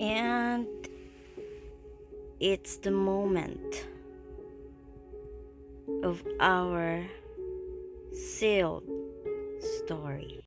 And it's the moment of our sealed story.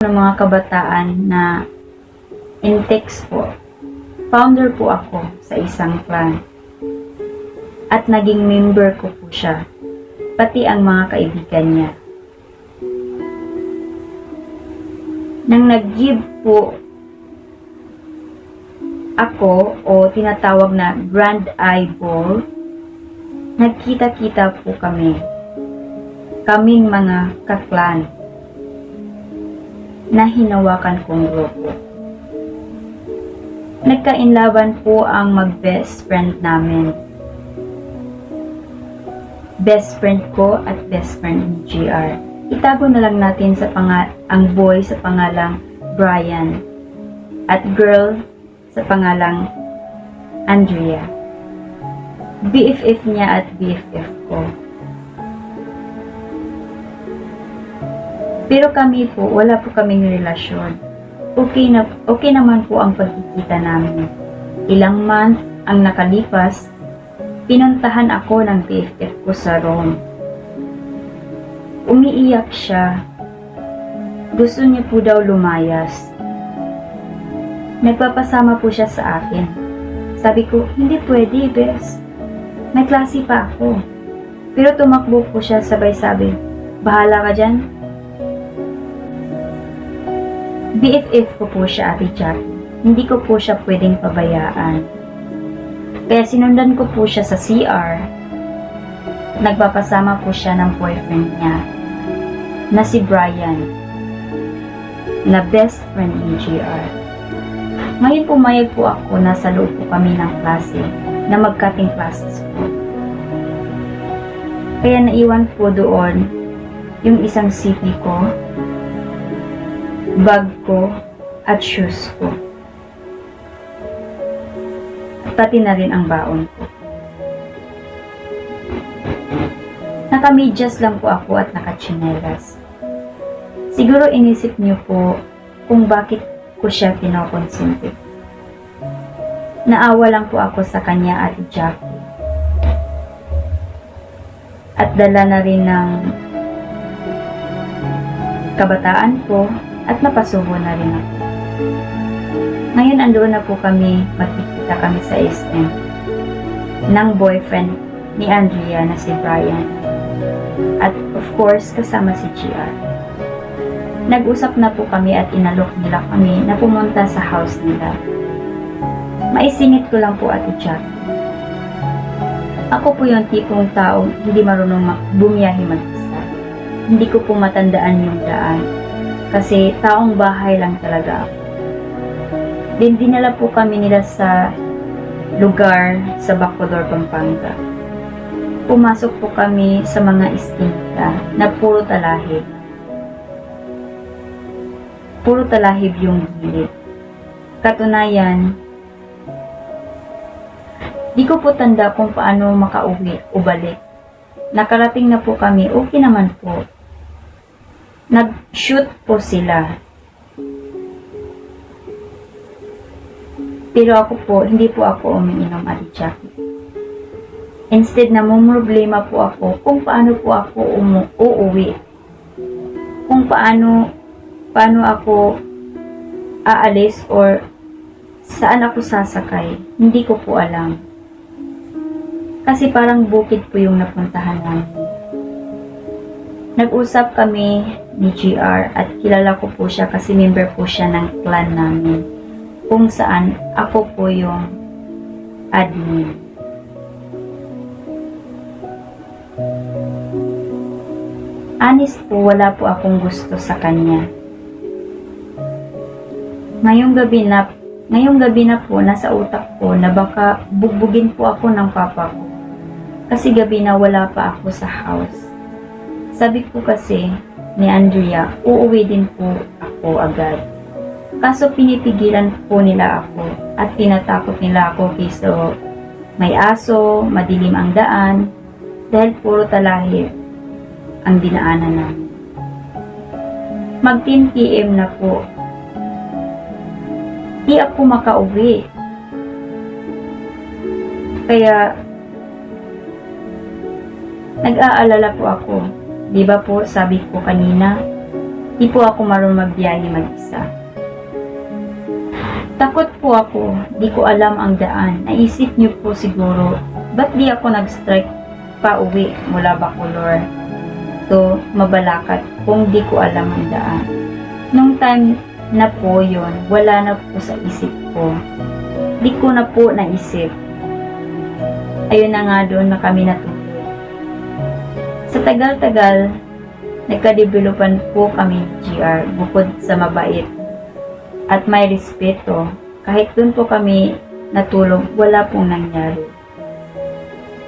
Ng mga kabataan na Intex po. Founder po ako sa isang clan. At naging member ko po siya. Pati ang mga kaibigan niya. Nang nag-give po ako o tinatawag na Grand Eyeball, nagkita-kita po kami. Kaming mga kaklan na hinawakan kong grupo. Nagkainlaban po ang mag-best friend namin. Best friend ko at best friend ni GR. Itago na lang natin sa panga ang boy sa pangalang Brian at girl sa pangalang Andrea. BFF niya at BFF ko. Pero kami po, wala po kaming relasyon. Okay, na, okay naman po ang pagkikita namin. Ilang month ang nakalipas, pinuntahan ako ng BFF ko sa Rome. Umiiyak siya. Gusto niya po daw lumayas. Nagpapasama po siya sa akin. Sabi ko, hindi pwede, bes. May klase pa ako. Pero tumakbo po siya sabay sabi, bahala ka dyan, BFF ko po siya, Ate Jackie. Hindi ko po siya pwedeng pabayaan. Kaya sinundan ko po siya sa CR. Nagpapasama po siya ng boyfriend niya na si Brian na best friend ni GR. Ngayon pumayag po ako na sa loob po kami ng klase na magkating classes po. Kaya naiwan po doon yung isang CP ko, bag ko, at shoes ko. At pati na rin ang baon ko. Nakamedyas lang po ako at nakachinelas. Siguro inisip niyo po kung bakit ko siya pinokonsente. Naawa lang po ako sa kanya at Jackie. At dala na rin ng kabataan ko at napasubo na rin ako. Ngayon andoon na po kami, magkikita kami sa SM ng boyfriend ni Andrea na si Brian. At of course, kasama si GR. Nag-usap na po kami at inalok nila kami na pumunta sa house nila. Maisingit ko lang po ati Jack. Ako po yung tipong tao hindi marunong ma- bumiyahe mag-isa. Hindi ko po matandaan yung daan. Kasi taong bahay lang talaga ako. Din dinala po kami nila sa lugar sa Bacolor, Pampanga. Pumasok po kami sa mga istinta na puro talahib. Puro talahib yung gilid. Katunayan, di ko po tanda kung paano makauwi o balik. Nakarating na po kami, okay naman po. Nag-shoot po sila. Pero ako po, hindi po ako umiinom Jackie. Instead na problema po ako kung paano po ako umu- uuwi. Kung paano, paano ako aalis or saan ako sasakay. Hindi ko po alam. Kasi parang bukid po yung napuntahan namin. Nag-usap kami ni GR at kilala ko po siya kasi member po siya ng clan namin. Kung saan ako po yung admin. Honest po, wala po akong gusto sa kanya. Ngayong gabi na, ngayong gabi na po, nasa utak ko na baka bugbugin po ako ng papa ko. Kasi gabi na wala pa ako sa house. Sabi ko kasi ni Andrea, uuwi din po ako agad. Kaso pinipigilan po nila ako at tinatakot nila ako kiso may aso, madilim ang daan, dahil puro talahib ang dinaanan namin. Mag 10 PM na po. Di ako makauwi. Kaya nag-aalala po ako. Di ba po sabi ko kanina, di po ako marunong magbiyahe mag-isa. Takot po ako, di ko alam ang daan. Naisip niyo po siguro, ba't di ako nag-strike pa uwi mula Bacolor to Mabalacat kung di ko alam ang daan. Nung time na po yon wala na po sa isip ko. Di ko na po naisip. Ayun na nga doon na kami natulog. Sa tagal-tagal, nagka-developan po kami GR bukod sa mabait at may respeto. Kahit doon po kami natulog, wala pong nangyari.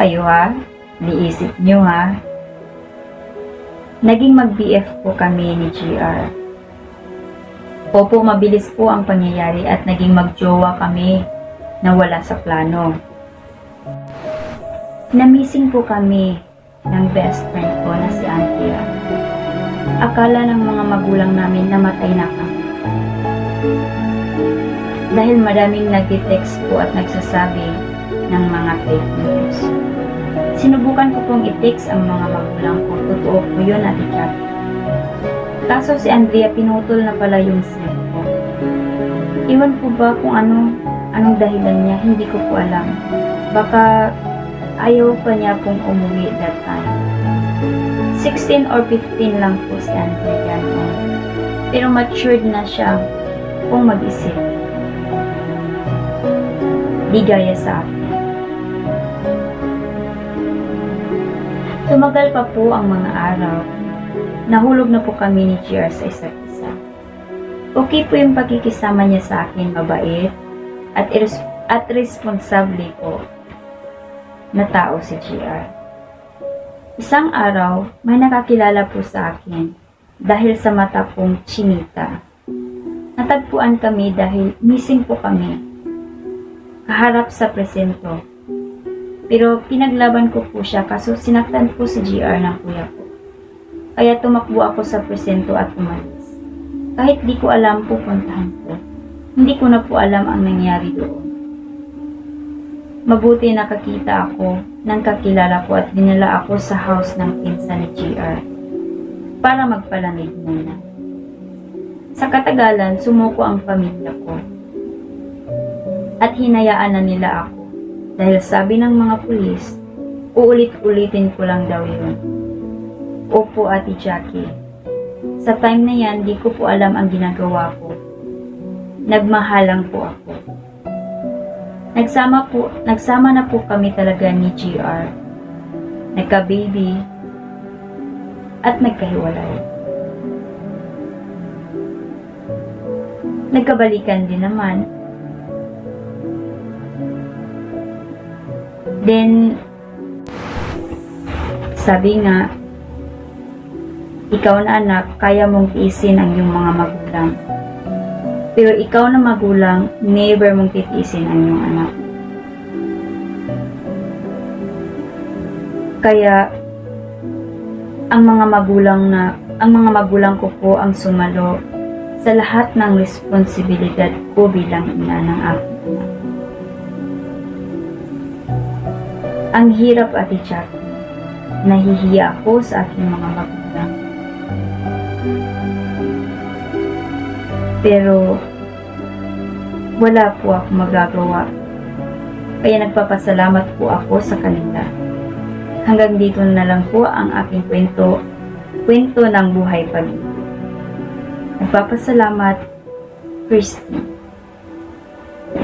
Kayo ha, niisip nyo ha. Naging mag-BF po kami ni GR. Opo, mabilis po ang pangyayari at naging magjowa kami na wala sa plano. Namising po kami ng best friend ko na si Antia. Akala ng mga magulang namin namatay na kami. Dahil maraming nag-text po at nagsasabi ng mga fake news. Sinubukan ko pong i-text ang mga magulang ko. Totoo po yun at chat. Kaso si Andrea pinutol na pala yung SIM ko. Iwan po ba kung ano, anong dahilan niya, hindi ko po alam. Baka ayaw pa niya pong umuwi that time. 16 or 15 lang po si Andrea noon. Pero matured na siya kung mag-isip. Di gaya sa akin. Tumagal pa po ang mga araw. Nahulog na po kami ni GR sa isa't isa. Okay po yung pagkikisama niya sa akin, mabait, at, at responsable po na tao si GR. Isang araw, may nakakilala po sa akin dahil sa mata pong chinita. Natagpuan kami dahil missing po kami. Kaharap sa presento. Pero pinaglaban ko po siya kaso sinaktan po si GR ng kuya ko. Kaya tumakbo ako sa presento at umalis. Kahit di ko alam pupuntahan ko, hindi ko na po alam ang nangyari doon. Mabuti nakakita ako ng kakilala ko at dinala ako sa house ng pinsan ni GR para magpalamig muna. Sa katagalan, sumuko ang pamilya ko at hinayaan na nila ako dahil sabi ng mga pulis, uulit-ulitin ko lang daw yun. Opo, Ate Jackie. Sa time na yan, di ko po alam ang ginagawa ko. Nagmahalang po ako. Nagsama po, nagsama na po kami talaga ni GR. Nagka-baby at nagkahiwalay. Nagkabalikan din naman. Then, sabi nga, ikaw na anak, kaya mong tiisin ang iyong mga magulang. Pero ikaw na magulang, never mong titiisin ang iyong anak. Kaya, ang mga magulang na, ang mga magulang ko po ang sumalo sa lahat ng responsibilidad ko bilang ina ng aking anak. Ang hirap, Ate Jackie. Nahihiya ako sa aking mga magulang. Pero, wala po ako magagawa. Kaya nagpapasalamat po ako sa kanila. Hanggang dito na lang po ang aking kwento, kwento ng buhay pag Nagpapasalamat, Christy.